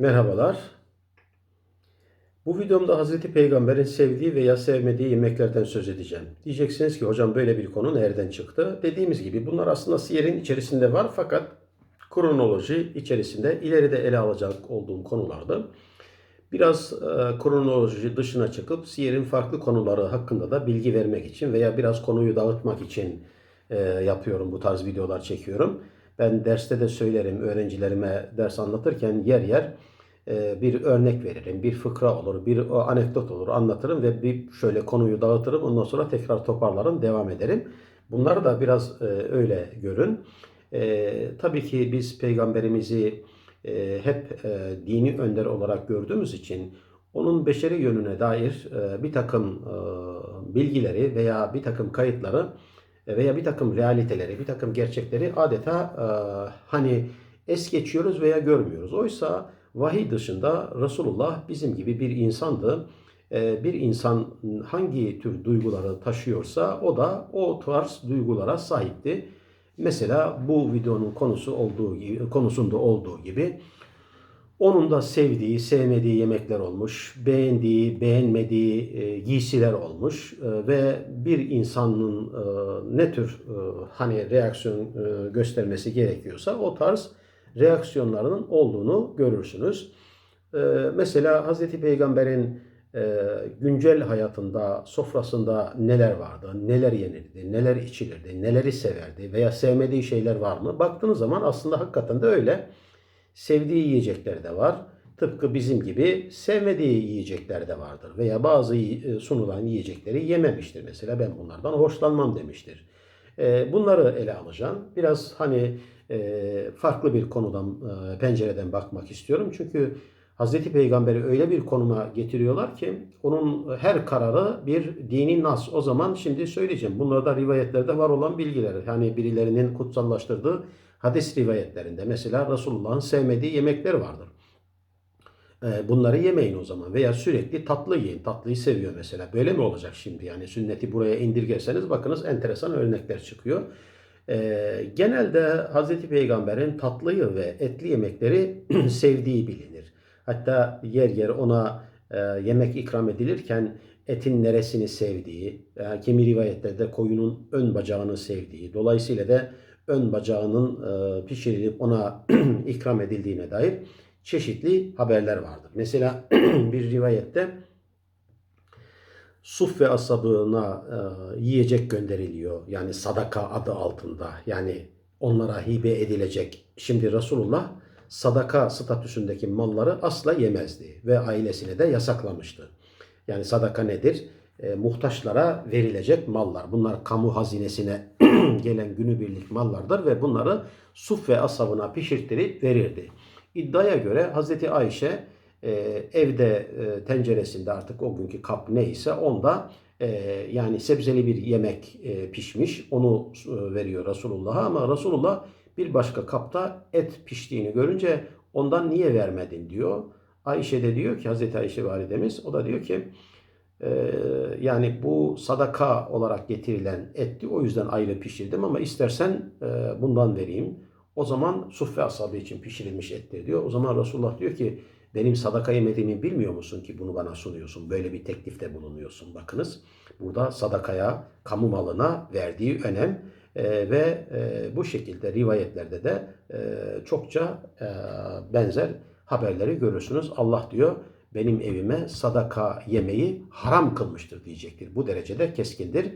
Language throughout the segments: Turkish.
Merhabalar. Bu videomda Hazreti Peygamber'in sevdiği veya sevmediği yemeklerden söz edeceğim. Diyeceksiniz ki hocam böyle bir konu nereden çıktı? Dediğimiz gibi bunlar aslında siyerin içerisinde var fakat kronoloji içerisinde ileride ele alacak olduğum konulardı. Biraz e, kronoloji dışına çıkıp siyerin farklı konuları hakkında da bilgi vermek için veya biraz konuyu dağıtmak için e, yapıyorum bu tarz videolar çekiyorum. Ben derste de söylerim öğrencilerime ders anlatırken yer yer bir örnek veririm, bir fıkra olur, bir o anekdot olur anlatırım ve bir şöyle konuyu dağıtırım. Ondan sonra tekrar toparlarım, devam ederim. Bunları da biraz e, öyle görün. E, tabii ki biz peygamberimizi e, hep e, dini önder olarak gördüğümüz için onun beşeri yönüne dair e, bir takım e, bilgileri veya bir takım kayıtları e, veya bir takım realiteleri, bir takım gerçekleri adeta e, hani es geçiyoruz veya görmüyoruz. Oysa vahiy dışında Resulullah bizim gibi bir insandı. E, bir insan hangi tür duyguları taşıyorsa o da o tarz duygulara sahipti. Mesela bu videonun konusu olduğu gibi, konusunda olduğu gibi onun da sevdiği, sevmediği yemekler olmuş, beğendiği, beğenmediği e, giysiler olmuş e, ve bir insanın e, ne tür hani reaksiyon göstermesi gerekiyorsa o tarz reaksiyonlarının olduğunu görürsünüz. E, mesela Hazreti Peygamber'in e, güncel hayatında, sofrasında neler vardı, neler yenirdi, neler içilirdi, neleri severdi veya sevmediği şeyler var mı? Baktığınız zaman aslında hakikaten de öyle. Sevdiği yiyecekler de var. Tıpkı bizim gibi sevmediği yiyecekler de vardır. Veya bazı e, sunulan yiyecekleri yememiştir. Mesela ben bunlardan hoşlanmam demiştir. E, bunları ele alacağım. Biraz hani farklı bir konudan, pencereden bakmak istiyorum. Çünkü Hazreti Peygamber'i öyle bir konuma getiriyorlar ki onun her kararı bir dini nas. O zaman şimdi söyleyeceğim. Bunlar da rivayetlerde var olan bilgiler. Yani birilerinin kutsallaştırdığı hadis rivayetlerinde mesela Resulullah'ın sevmediği yemekler vardır. Bunları yemeyin o zaman veya sürekli tatlı yiyin. Tatlıyı seviyor mesela. Böyle mi olacak şimdi? Yani sünneti buraya indirgerseniz bakınız enteresan örnekler çıkıyor. Genelde Hazreti Peygamber'in tatlıyı ve etli yemekleri sevdiği bilinir. Hatta yer yer ona yemek ikram edilirken etin neresini sevdiği, kimi rivayetlerde koyunun ön bacağını sevdiği, dolayısıyla da ön bacağının e, pişirilip ona ikram edildiğine dair çeşitli haberler vardır. Mesela bir rivayette Suf ve asabına e, yiyecek gönderiliyor. Yani sadaka adı altında. Yani onlara hibe edilecek. Şimdi Resulullah sadaka statüsündeki malları asla yemezdi ve ailesine de yasaklamıştı. Yani sadaka nedir? E, muhtaçlara verilecek mallar. Bunlar kamu hazinesine gelen günübirlik mallardır ve bunları suf ve asabına pişirttirip verirdi. İddiaya göre Hazreti Ayşe e, evde e, tenceresinde artık o günkü kap neyse onda e, yani sebzeli bir yemek e, pişmiş onu e, veriyor Resulullah'a ama Resulullah bir başka kapta et piştiğini görünce ondan niye vermedin diyor. Ayşe de diyor ki Hazreti Ayşe validemiz o da diyor ki ee, yani bu sadaka olarak getirilen etti. O yüzden ayrı pişirdim ama istersen e, bundan vereyim. O zaman suffe ashabı için pişirilmiş ettir diyor. O zaman Resulullah diyor ki benim sadaka yemediğimi bilmiyor musun ki bunu bana sunuyorsun? Böyle bir teklifte bulunuyorsun. Bakınız burada sadakaya, kamu malına verdiği önem e, ve e, bu şekilde rivayetlerde de e, çokça e, benzer haberleri görürsünüz. Allah diyor benim evime sadaka yemeyi haram kılmıştır diyecektir. Bu derecede keskindir.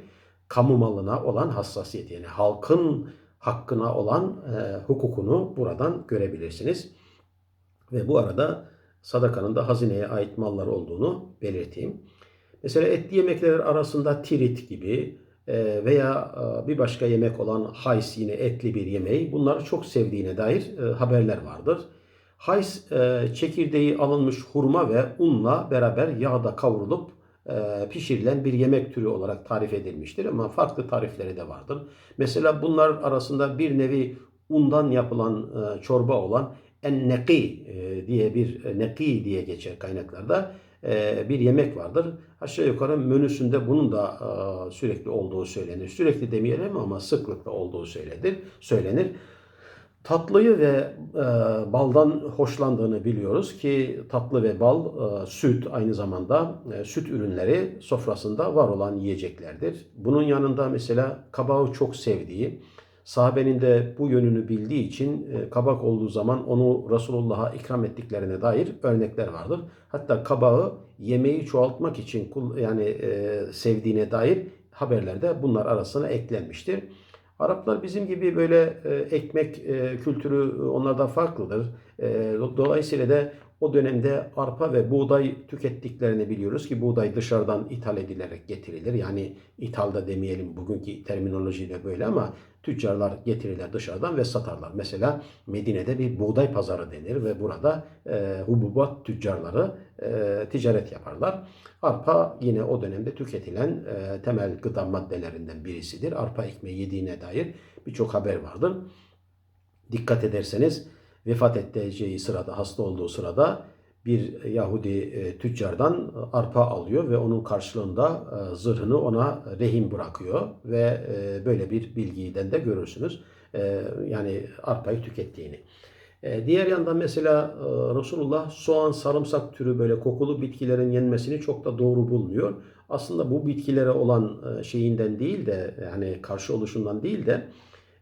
Kamu malına olan hassasiyet yani halkın hakkına olan e, hukukunu buradan görebilirsiniz. Ve bu arada sadakanın da hazineye ait mallar olduğunu belirteyim. Mesela etli yemekler arasında tirit gibi e, veya e, bir başka yemek olan hays yine etli bir yemeği bunları çok sevdiğine dair e, haberler vardır. Hays çekirdeği alınmış hurma ve unla beraber yağda kavrulup pişirilen bir yemek türü olarak tarif edilmiştir ama farklı tarifleri de vardır. Mesela bunlar arasında bir nevi undan yapılan çorba olan enneki e, diye bir e, neki diye geçer kaynaklarda e, bir yemek vardır. Aşağı yukarı menüsünde bunun da sürekli olduğu söylenir. Sürekli demeyelim ama sıklıkla olduğu söylenir. söylenir. Tatlıyı ve baldan hoşlandığını biliyoruz ki tatlı ve bal, süt aynı zamanda süt ürünleri sofrasında var olan yiyeceklerdir. Bunun yanında mesela kabağı çok sevdiği, sahabenin de bu yönünü bildiği için e, kabak olduğu zaman onu Resulullah'a ikram ettiklerine dair örnekler vardır. Hatta kabağı yemeği çoğaltmak için yani e, sevdiğine dair haberlerde bunlar arasına eklenmiştir. Araplar bizim gibi böyle e, ekmek kültürü onlardan farklıdır. Dolayısıyla da o dönemde arpa ve buğday tükettiklerini biliyoruz ki buğday dışarıdan ithal edilerek getirilir. Yani ithalda demeyelim bugünkü terminolojiyle böyle ama tüccarlar getirirler dışarıdan ve satarlar. Mesela Medine'de bir buğday pazarı denir ve burada e, hububat tüccarları e, ticaret yaparlar. Arpa yine o dönemde tüketilen e, temel gıda maddelerinden birisidir. Arpa ekmeği yediğine dair birçok haber vardır. Dikkat ederseniz vefat edeceği sırada, hasta olduğu sırada bir Yahudi e, tüccardan arpa alıyor ve onun karşılığında e, zırhını ona rehin bırakıyor ve e, böyle bir bilgiden de görürsünüz. Yani arpayı tükettiğini. Diğer yandan mesela Resulullah soğan, sarımsak türü böyle kokulu bitkilerin yenmesini çok da doğru bulmuyor. Aslında bu bitkilere olan şeyinden değil de yani karşı oluşundan değil de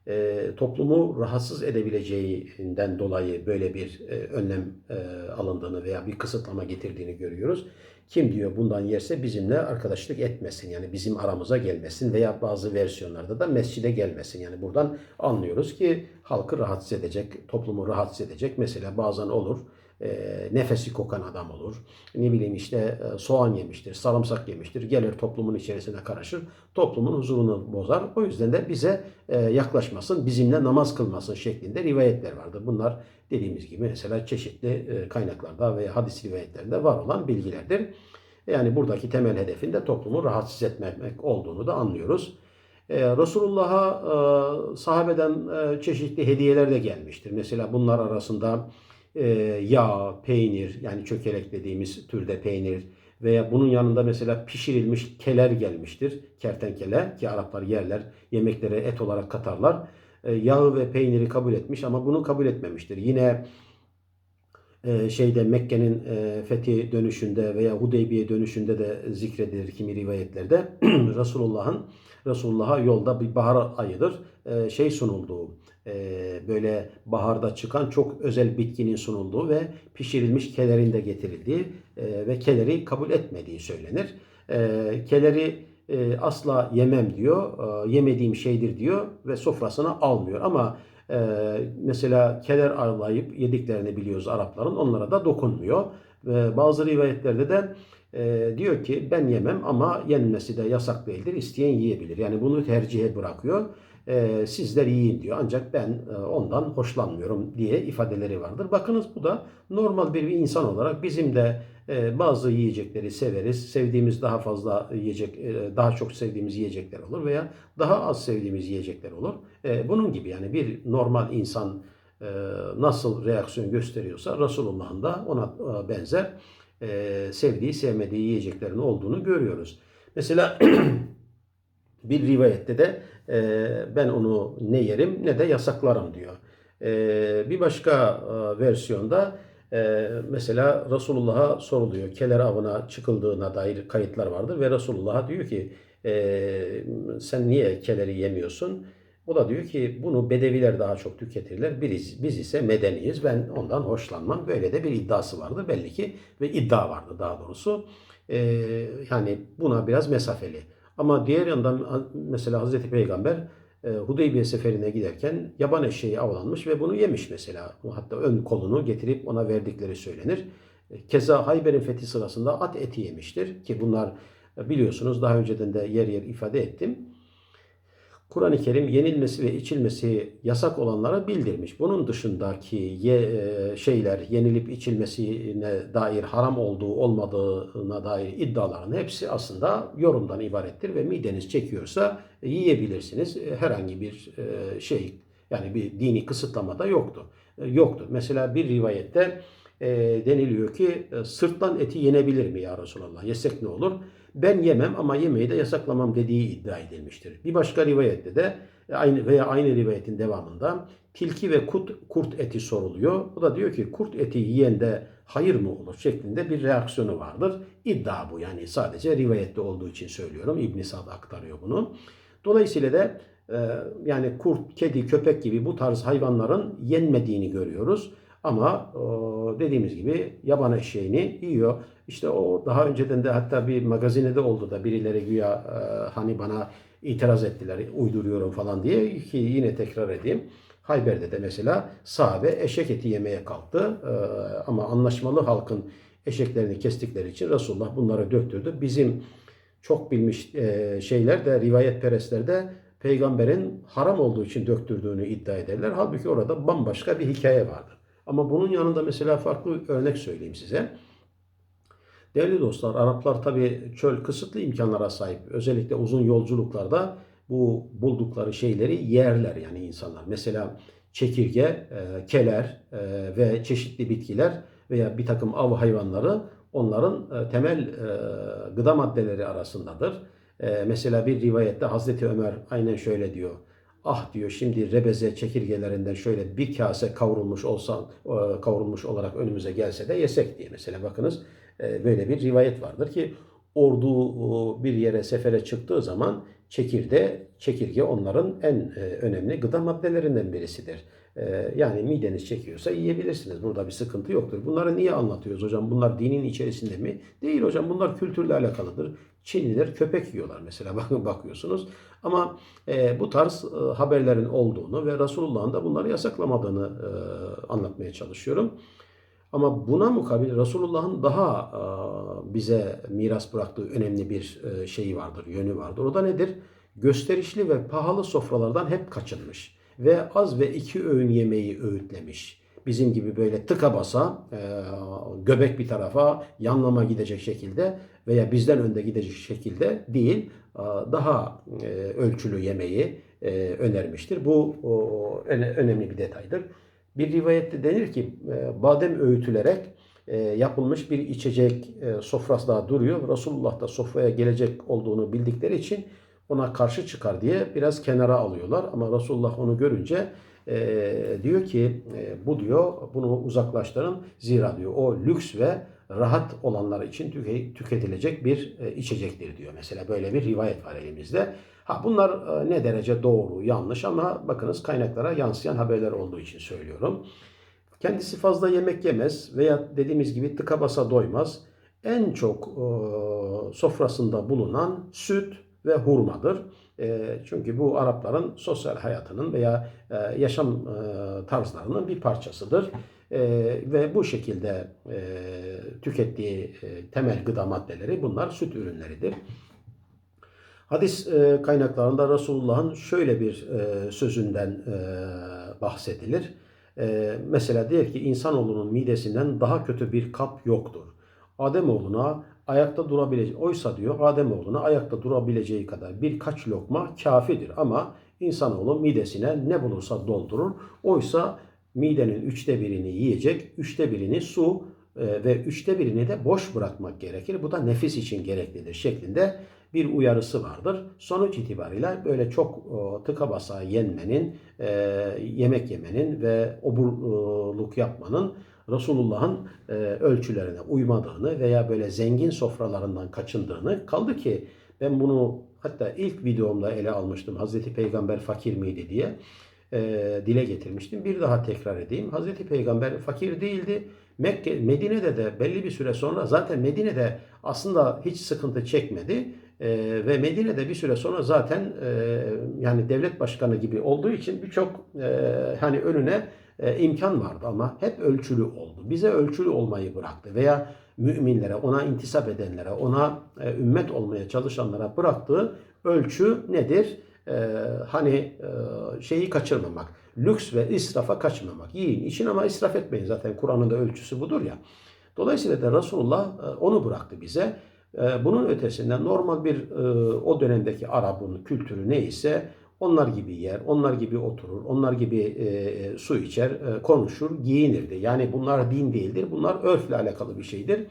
e, toplumu rahatsız edebileceğinden dolayı böyle bir e, önlem e, alındığını veya bir kısıtlama getirdiğini görüyoruz. Kim diyor bundan yerse bizimle arkadaşlık etmesin yani bizim aramıza gelmesin veya bazı versiyonlarda da mescide gelmesin. Yani buradan anlıyoruz ki halkı rahatsız edecek, toplumu rahatsız edecek. Mesela bazen olur nefesi kokan adam olur. Ne bileyim işte e, soğan yemiştir, sarımsak yemiştir. Gelir toplumun içerisine karışır. Toplumun huzurunu bozar. O yüzden de bize e, yaklaşmasın, bizimle namaz kılmasın şeklinde rivayetler vardır. Bunlar dediğimiz gibi mesela çeşitli e, kaynaklarda ve hadis rivayetlerinde var olan bilgilerdir. Yani buradaki temel hedefin de toplumu rahatsız etmemek olduğunu da anlıyoruz. Ee, Resulullah'a sahabeden çeşitli hediyeler de gelmiştir. Mesela bunlar arasında e, yağ, peynir yani çökelek dediğimiz türde peynir veya bunun yanında mesela pişirilmiş keler gelmiştir. Kertenkele ki Araplar yerler, yemeklere et olarak katarlar. E, yağı ve peyniri kabul etmiş ama bunu kabul etmemiştir. Yine e, şeyde Mekke'nin e, fethi dönüşünde veya Hudeybiye dönüşünde de zikredilir kimi rivayetlerde Resulullah'ın Resulullah'a yolda bir bahar ayıdır e, şey sunulduğu e, böyle baharda çıkan çok özel bitkinin sunulduğu ve pişirilmiş kelerin de getirildiği e, ve keleri kabul etmediği söylenir. E, keleri e, asla yemem diyor, e, yemediğim şeydir diyor ve sofrasına almıyor ama mesela keler avlayıp yediklerini biliyoruz Arapların. Onlara da dokunmuyor. Ve bazı rivayetlerde de e, diyor ki ben yemem ama yenmesi de yasak değildir. İsteyen yiyebilir. Yani bunu tercihe bırakıyor. E, sizler yiyin diyor. Ancak ben e, ondan hoşlanmıyorum diye ifadeleri vardır. Bakınız bu da normal bir insan olarak bizim de e, bazı yiyecekleri severiz. Sevdiğimiz daha fazla yiyecek, e, daha çok sevdiğimiz yiyecekler olur veya daha az sevdiğimiz yiyecekler olur. E, bunun gibi yani bir normal insan e, nasıl reaksiyon gösteriyorsa Resulullah'ın da ona e, benzer e, sevdiği, sevmediği yiyeceklerin olduğunu görüyoruz. Mesela bir rivayette de e, ben onu ne yerim ne de yasaklarım diyor. E, bir başka e, versiyonda e, mesela Resulullah'a soruluyor. Keler avına çıkıldığına dair kayıtlar vardır ve Resulullah'a diyor ki e, sen niye keleri yemiyorsun? O da diyor ki bunu bedeviler daha çok tüketirler. Biz, biz ise medeniyiz. Ben ondan hoşlanmam. Böyle de bir iddiası vardı belli ki ve iddia vardı daha doğrusu. E, yani buna biraz mesafeli. Ama diğer yandan mesela Hazreti Peygamber e, Hudeybiye seferine giderken yaban eşeği avlanmış ve bunu yemiş mesela. Hatta ön kolunu getirip ona verdikleri söylenir. E, Keza Hayber'in fethi sırasında at eti yemiştir ki bunlar e, biliyorsunuz daha önceden de yer yer ifade ettim. Kur'an-ı Kerim yenilmesi ve içilmesi yasak olanlara bildirmiş. Bunun dışındaki ye, e, şeyler yenilip içilmesine dair haram olduğu olmadığına dair iddiaların hepsi aslında yorumdan ibarettir ve mideniz çekiyorsa yiyebilirsiniz. E, Herhangi bir e, şey yani bir dini kısıtlama da yoktu. Yoktu. Mesela bir rivayette deniliyor ki sırtlan eti yenebilir mi ya Resulallah? Yesek ne olur? Ben yemem ama yemeği de yasaklamam dediği iddia edilmiştir. Bir başka rivayette de e, aynı veya aynı rivayetin devamında tilki ve kurt, kurt eti soruluyor. Bu da diyor ki kurt eti yiyende hayır mı olur şeklinde bir reaksiyonu vardır. İddia bu yani sadece rivayette olduğu için söylüyorum. İbn Sad aktarıyor bunu. Dolayısıyla da e, yani kurt, kedi, köpek gibi bu tarz hayvanların yenmediğini görüyoruz. Ama e, dediğimiz gibi yaban eşeğini yiyor. İşte o daha önceden de hatta bir magazinede oldu da birileri güya e, hani bana itiraz ettiler uyduruyorum falan diye ki yine tekrar edeyim. Hayber'de de mesela sahabe eşek eti yemeye kalktı. E, ama anlaşmalı halkın eşeklerini kestikleri için Resulullah bunları döktürdü. Bizim çok bilmiş şeyler de rivayet perestler de peygamberin haram olduğu için döktürdüğünü iddia ederler. Halbuki orada bambaşka bir hikaye vardır. Ama bunun yanında mesela farklı örnek söyleyeyim size. Değerli dostlar, Araplar tabi çöl kısıtlı imkanlara sahip. Özellikle uzun yolculuklarda bu buldukları şeyleri yerler yani insanlar. Mesela çekirge, e, keler e, ve çeşitli bitkiler veya bir takım av hayvanları onların e, temel e, gıda maddeleri arasındadır. E, mesela bir rivayette Hazreti Ömer aynen şöyle diyor. Ah diyor şimdi rebeze çekirgelerinden şöyle bir kase kavrulmuş olsa e, kavrulmuş olarak önümüze gelse de yesek diye mesela bakınız e, böyle bir rivayet vardır ki ordu e, bir yere sefere çıktığı zaman çekirde çekirge onların en önemli gıda maddelerinden birisidir. Yani mideniz çekiyorsa yiyebilirsiniz. Burada bir sıkıntı yoktur. Bunları niye anlatıyoruz hocam? Bunlar dinin içerisinde mi? Değil hocam. Bunlar kültürle alakalıdır. Çinliler köpek yiyorlar mesela bakın bakıyorsunuz. Ama e, bu tarz e, haberlerin olduğunu ve Resulullah'ın da bunları yasaklamadığını e, anlatmaya çalışıyorum. Ama buna mukabil Resulullah'ın daha e, bize miras bıraktığı önemli bir e, şeyi vardır, yönü vardır. O da nedir? Gösterişli ve pahalı sofralardan hep kaçınmış ve az ve iki öğün yemeği öğütlemiş. Bizim gibi böyle tıka basa, e, göbek bir tarafa, yanlama gidecek şekilde veya bizden önde gidecek şekilde değil, daha ölçülü yemeği önermiştir. Bu önemli bir detaydır. Bir rivayette denir ki badem öğütülerek yapılmış bir içecek sofrası daha duruyor. Resulullah da sofraya gelecek olduğunu bildikleri için ona karşı çıkar diye biraz kenara alıyorlar. Ama Resulullah onu görünce e, diyor ki e, bu diyor bunu uzaklaştırın. Zira diyor o lüks ve rahat olanlar için tüketilecek bir e, içecektir diyor. Mesela böyle bir rivayet var elimizde. Ha bunlar e, ne derece doğru, yanlış ama bakınız kaynaklara yansıyan haberler olduğu için söylüyorum. Kendisi fazla yemek yemez veya dediğimiz gibi tıka basa doymaz. En çok e, sofrasında bulunan süt ve hurmadır. E, çünkü bu Arapların sosyal hayatının veya e, yaşam e, tarzlarının bir parçasıdır. E, ve bu şekilde e, tükettiği e, temel gıda maddeleri bunlar süt ürünleridir. Hadis e, kaynaklarında Resulullah'ın şöyle bir e, sözünden e, bahsedilir. E, mesela diyor ki insanoğlunun midesinden daha kötü bir kap yoktur. Ademoğluna ayakta durabilecek. Oysa diyor Ademoğluna ayakta durabileceği kadar birkaç lokma kafidir. Ama insanoğlu midesine ne bulursa doldurur. Oysa midenin üçte birini yiyecek, üçte birini su e, ve üçte birini de boş bırakmak gerekir. Bu da nefis için gereklidir şeklinde bir uyarısı vardır. Sonuç itibariyle böyle çok e, tıka basa yenmenin, e, yemek yemenin ve oburluk yapmanın Resulullah'ın e, ölçülerine uymadığını veya böyle zengin sofralarından kaçındığını kaldı ki ben bunu hatta ilk videomda ele almıştım. Hazreti Peygamber fakir miydi diye e, dile getirmiştim. Bir daha tekrar edeyim. Hazreti Peygamber fakir değildi. Mekke, Medine'de de belli bir süre sonra zaten Medine'de aslında hiç sıkıntı çekmedi. E, ve Medine'de bir süre sonra zaten e, yani devlet başkanı gibi olduğu için birçok e, hani önüne e, imkan vardı ama hep ölçülü oldu. Bize ölçülü olmayı bıraktı veya müminlere, ona intisap edenlere, ona e, ümmet olmaya çalışanlara bıraktığı ölçü nedir? E, hani e, şeyi kaçırmamak, lüks ve israfa kaçmamak. Yiyin, için ama israf etmeyin. Zaten Kur'an'ın da ölçüsü budur ya. Dolayısıyla da Resulullah e, onu bıraktı bize. E, bunun ötesinde normal bir e, o dönemdeki Arap'ın kültürü neyse onlar gibi yer, onlar gibi oturur, onlar gibi e, e, su içer, e, konuşur, giyinirdi. Yani bunlar din değildir. Bunlar örfle alakalı bir şeydir.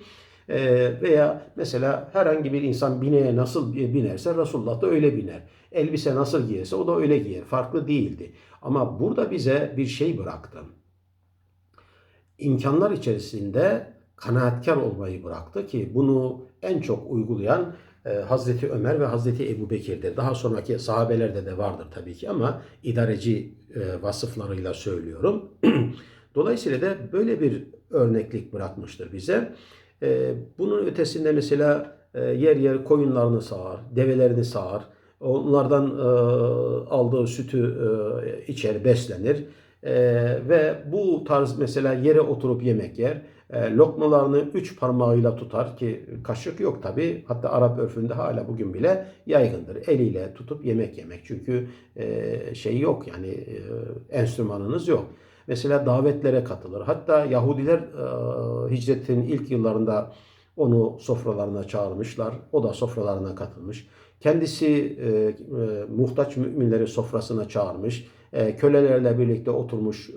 Ee, veya mesela herhangi bir insan bineğe nasıl binerse Resulullah da öyle biner. Elbise nasıl giyerse o da öyle giyer. Farklı değildi. Ama burada bize bir şey bıraktı. İmkanlar içerisinde kanaatkar olmayı bıraktı ki bunu en çok uygulayan e, Hazreti Ömer ve Hazreti Ebu Bekir'dir. Daha sonraki sahabelerde de vardır tabii ki ama idareci e, vasıflarıyla söylüyorum. Dolayısıyla da böyle bir örneklik bırakmıştır bize. E, bunun ötesinde mesela e, yer yer koyunlarını sağar, develerini sağar. Onlardan e, aldığı sütü içer, beslenir. E, ve bu tarz mesela yere oturup yemek yer. E, lokmalarını üç parmağıyla tutar ki kaşık yok tabi. Hatta Arap örfünde hala bugün bile yaygındır. Eliyle tutup yemek yemek. Çünkü e, şey yok yani e, enstrümanınız yok. Mesela davetlere katılır. Hatta Yahudiler e, hicretin ilk yıllarında onu sofralarına çağırmışlar. O da sofralarına katılmış. Kendisi e, e, muhtaç müminleri sofrasına çağırmış. E, kölelerle birlikte oturmuş e,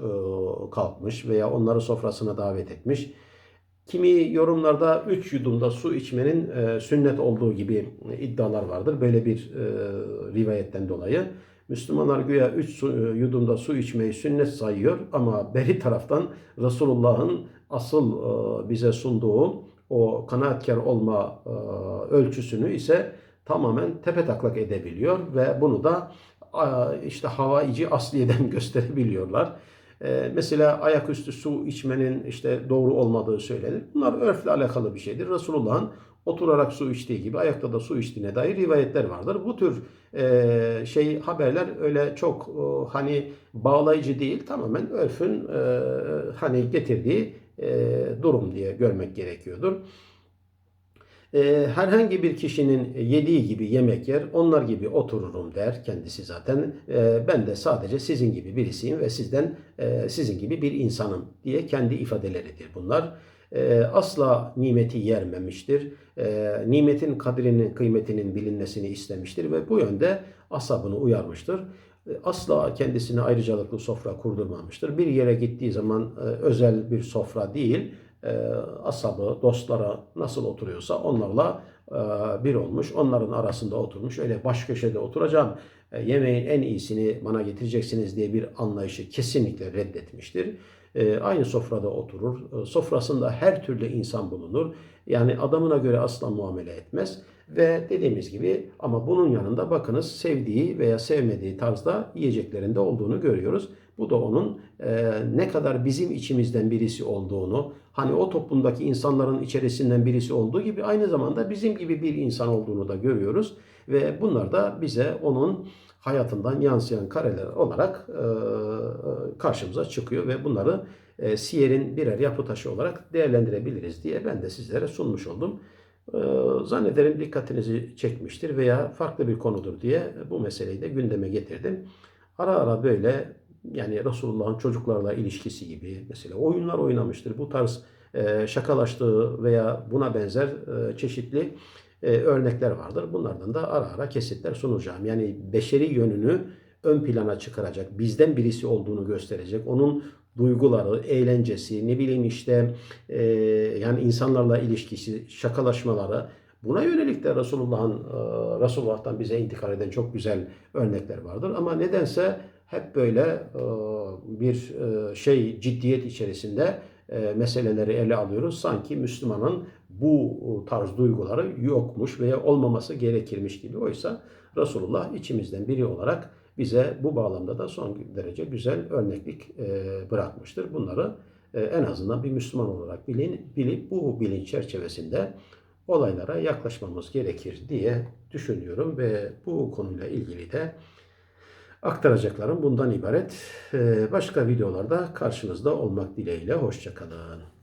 kalkmış veya onları sofrasına davet etmiş. Kimi yorumlarda üç yudumda su içmenin e, sünnet olduğu gibi iddialar vardır. Böyle bir e, rivayetten dolayı. Müslümanlar güya üç su, e, yudumda su içmeyi sünnet sayıyor ama beri taraftan Resulullah'ın asıl e, bize sunduğu o kanaatkar olma e, ölçüsünü ise tamamen tepe taklak edebiliyor ve bunu da işte havaici asliyeden gösterebiliyorlar. Ee, mesela ayaküstü su içmenin işte doğru olmadığı söylenir. Bunlar örfle alakalı bir şeydir. Resulullah'ın oturarak su içtiği gibi ayakta da su içtiğine dair rivayetler vardır. Bu tür e, şey haberler öyle çok e, hani bağlayıcı değil. Tamamen örfün e, hani getirdiği durum diye görmek gerekiyordur. E, herhangi bir kişinin yediği gibi yemek yer, onlar gibi otururum der kendisi zaten. E, ben de sadece sizin gibi birisiyim ve sizden e, sizin gibi bir insanım diye kendi ifadeleridir bunlar. E, asla nimeti yermemiştir. Nimetin kadrinin, kıymetinin bilinmesini istemiştir ve bu yönde asabını uyarmıştır asla kendisine ayrıcalıklı sofra kurdurmamıştır. Bir yere gittiği zaman e, özel bir sofra değil, asabı, dostlara nasıl oturuyorsa onlarla e, bir olmuş. Onların arasında oturmuş. Öyle baş köşede oturacağım. E, yemeğin en iyisini bana getireceksiniz diye bir anlayışı kesinlikle reddetmiştir. E, aynı sofrada oturur. Sofrasında her türlü insan bulunur. Yani adamına göre asla muamele etmez. Ve dediğimiz gibi ama bunun yanında bakınız sevdiği veya sevmediği tarzda yiyeceklerinde olduğunu görüyoruz. Bu da onun ne kadar bizim içimizden birisi olduğunu, hani o toplumdaki insanların içerisinden birisi olduğu gibi aynı zamanda bizim gibi bir insan olduğunu da görüyoruz. Ve bunlar da bize onun hayatından yansıyan kareler olarak e, karşımıza çıkıyor ve bunları e, siyerin birer yapı taşı olarak değerlendirebiliriz diye ben de sizlere sunmuş oldum. E, zannederim dikkatinizi çekmiştir veya farklı bir konudur diye bu meseleyi de gündeme getirdim. Ara ara böyle yani Resulullah'ın çocuklarla ilişkisi gibi mesela oyunlar oynamıştır. Bu tarz e, şakalaştığı veya buna benzer e, çeşitli e, örnekler vardır. Bunlardan da ara ara kesitler sunacağım. Yani beşeri yönünü ön plana çıkaracak, bizden birisi olduğunu gösterecek, onun duyguları, eğlencesi, ne bileyim işte yani insanlarla ilişkisi, şakalaşmaları buna yönelik de Resulullah'ın Resulullah'tan bize intikal eden çok güzel örnekler vardır. Ama nedense hep böyle e, bir e, şey ciddiyet içerisinde e, meseleleri ele alıyoruz. Sanki Müslümanın bu tarz duyguları yokmuş veya olmaması gerekirmiş gibi. Oysa Resulullah içimizden biri olarak bize bu bağlamda da son derece güzel örneklik bırakmıştır. Bunları en azından bir Müslüman olarak bilin, bilip bu bilinç çerçevesinde olaylara yaklaşmamız gerekir diye düşünüyorum ve bu konuyla ilgili de Aktaracaklarım bundan ibaret. Başka videolarda karşınızda olmak dileğiyle. Hoşçakalın.